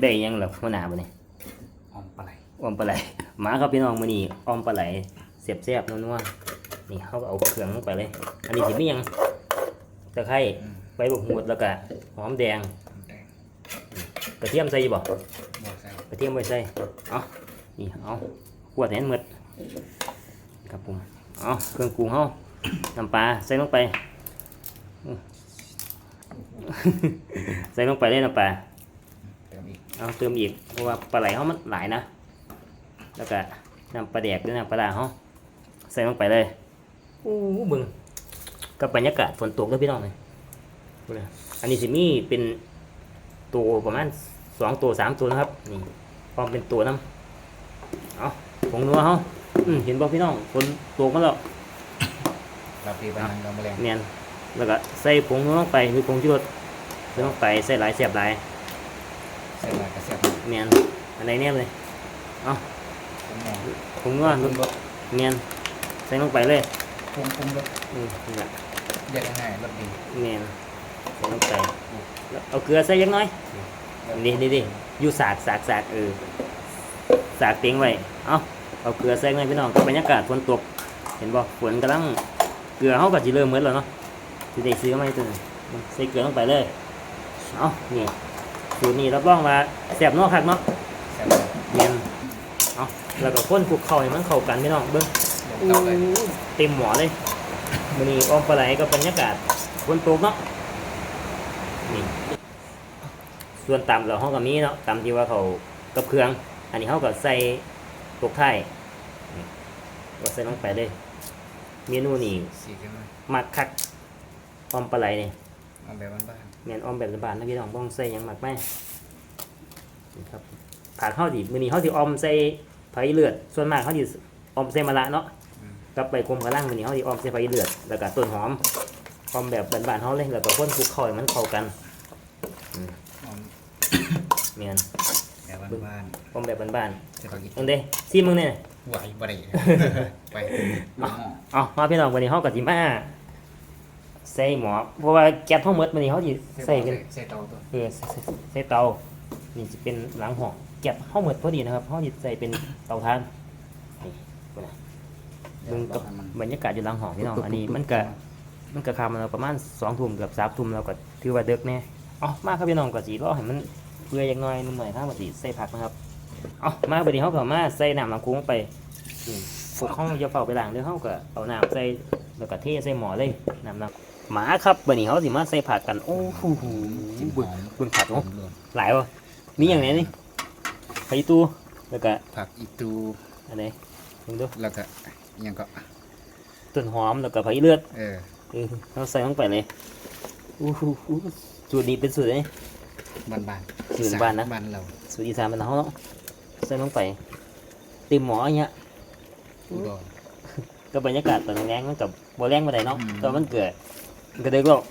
ได้ยังหรอหัวหน้าบ่นี่ออมปลาไหลออมปลาไหลหมาครับพี่น้องมื้อนี้ออมปลาไหลเสียบแซ่บๆนัวๆนี่เขาก็เอาเครื่องลงไปเลย อันนี้สิมีหยังตะไคร้ใบบักหูดแล้วก็หอมแดงหอมแดงกระเทียมใส่อยู่บ่บัวใส่กระเทียมไว้ใส่เอานี่เอาขวดให้มันหมดครับผมเอาเครื่องปรุงเฮาน้ำปลาใส่ลงไปอื้อใส่ลงไปเลยน้ำปลา เติมอีกเอาเติมอีกเพราะว่าปลาไหลเขามันหลายนะ แล้วก็น้ำปลาแดกด้วยน้ำปลาดาเขาใส่ลงไปเลยอู้หูเบึงกับบรรยากาศฝนตกด้วยพี่น้องเลยดูนะอันนี้สิมีเป็นตัวประมาณสองตัวสามตัวนะครับนี่พร้อมเป็นตัวน้ำเอาผงนัวเขาอืมเห็นบ่พี่น้องฝนตกมาแล้วเราปีบานังเราแมลงเนียนแล้วก็ใส่ผงนัวลงไปมีผงชูรสใส่ลงไปใส่หลายเสียบหลาย ใส่ลายกระเสียบเนียนอันไหนเนี่ยเลยผมมองผงนัวปรุงรสเนียนใส่ลงไปเลยปรุงปรุงรสอืมนี่แหละเรียกง่ายๆรสดีเนียนใส่ลงไปแล้วเอาเกลือใส่ยังน้อยนี่นี่นี่อยู่สากสากสากเออสากเตียงไว้เอาเอาเกลือใส่ไว้พี่น้องกับบรรยากาศฝนตก เห็นบ่ฝนกำลังเกลือเขาก็จะเริ่มเหมือนแล้วเนาะที่ได้ซื้อมาให้ตัวนี้ใส่เกลือลงไปเลยเอานี่ สูตรนี้รับรองว่าแซ่บเนาะคักเนาะแซ่บเนียนเอาแล้วก็คนคลุกเข้าให้มันเข้ากันพี่น้องเบิ้งลงเตาเลยเต็มหมอเลยมื้อนี้ออมปลาไหลกับบรรยากาศฝนตกเนาะนี่ส่วนตำเราห้องกับมีเนาะตำที่ว่าเขากับเครื่อง อันนี้เขาก็ใส่ตกไทายนี่ก็ใส่ลงไปเลย เมนูนี้สีกันเลยมักคักออมปลาไหลนี่ เอาแบบบ้านแม่นออมแบบบ้านๆนะพี่น้องบ้องใส่หยังมักไหมนี่ครับผักเขาดิมื้อนี้เขาสิออมใส่ไผ่เลือด ส่วนมากเขาสิออมใส่มะระเนาะๆอืมกับใบกลมกระล่างมันนี้เขาที่ออมใส่ไฟเลือด แล้วก็ต้นหอมออมแบบบ้านๆเขาเลยแล้วก็พ่นคลุกเข้าให้มันเข้ากันออมเมียนแบบบ้านออมแบบบ้านๆจะต้องกินๆอันเด้ซีมึงเนี่ยไหวบ่ได้ไปหม้อเอามาพี่น้องวันนี้เขากับจิมา ใส่หมอเพราะว่าแก๊สทั้งหมดวันนี้เขาสิใส่กันใส่เตาตัวเออใส่ใส่ใส่เตานี่จะเป็นหลังห้องแก๊สทั้งหมดพอดีนะครับเขาสิใส่เป็นเตาถ่านนี่พุ่นน่ะเบิ่งกับบรรยากาศอยู่หลังห้องพี่น้องอันนี้มันก็มันก็คำเราประมาณสองทุ่มเกือบสามทุ่มเราก็ถือว่าเดึกแน่เอามาครับพี่น้องก็สีรอให้มันเปื่อยอย่างน้อยนุ่มหน่อยถ้าว่าสีใส่ผักนะครับเอามาบัดนี้เขาก็มาใส่น้ำลำคุ้งไปอืมพวกเขาจะเฝ้าไปล้างเด้อเขาก็เอาน้ำใส่แล้วก็เทใส่หม้อเลยน้ำน้ำ หมาครับบัดนี้เขาสิมาใส่ผักกัน โอ้โหจิ้มหเบิ่งอมเบิ่งผักรเนาะวมหลายวะมีอย่างไหนนี่ไข่ตู้แล้วก็ๆผักอีตูอันไหนเบิ่งดูแล้วก็อิหยังก็ต้นหอมแล้วก็ผักอีเลือดเออเออเราใส่ลงไปเลยอู้หูอู้หูสูตรนี้เป็นสูตรไหนบ้านๆอยู่ในบ้านนะบ้านเราสูตรอีสานมันเขาเนาะใส่ลงไปเติมหมออย่างเงี้ยอุดรก็บรรยากาศตอนแรงมันกับบ่แรงมาได้เนาะอืมตอนมันเกิด มันก็เด็กหรอก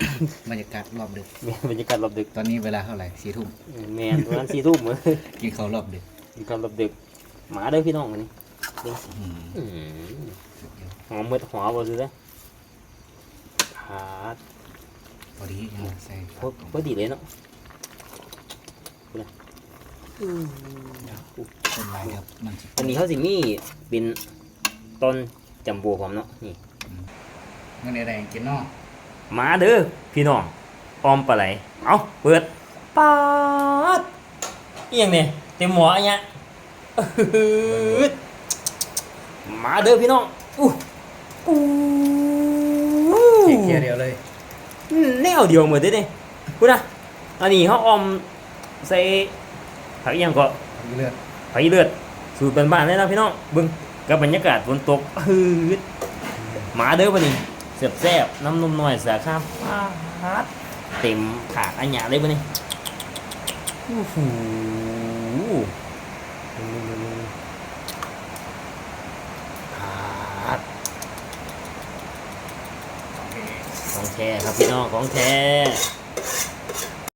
บรรยากาศรอบดึกบรรยากาศรอบดึกตอนนี้เวลาเท่าไหร่สี่ทุ่มแมนประมาณสี่ทุ่มมื้อกินข้าวรอบดึกมีการรอบดึก หมาเด้อพี่น้องอันนี้อืมอื้อหือหอมเมืดหัวบ่ซื้อเด้อผาดพอดีใส่พอพอดีเลยเนาะต้นไม้ครับมันสิอันนี้เขาสิมีเป็นต้นจำบัวผมเนาะนี่เมื่อในแรงกินเนาะ มาเด้อพี่น้องออมปลาไหลเอาเปิดปาดเอียงเนี่ยเต็มหมออันเนี้ยอื้อหือมาเด้อพี่น้องอู้อู้เคี่ยวเดียวเลยแนวเดียวเหมือนเด้เนี่ยพูดนะอันนี้เขาออมใส่ผักเอียงก็เลือดผักอีเลือดสูตรบ้านๆเลยนะพี่น้องเบิ่งกับบรรยากาศฝนตกฮืดมาเด้อวันนี้ เสียบแซ่บน้ำนมหน่อยเสือข้ามปาดเต็มถาดอันหยะเลยวันนี้โอ้โหถาดของแท้ครับพี่น้องของแท้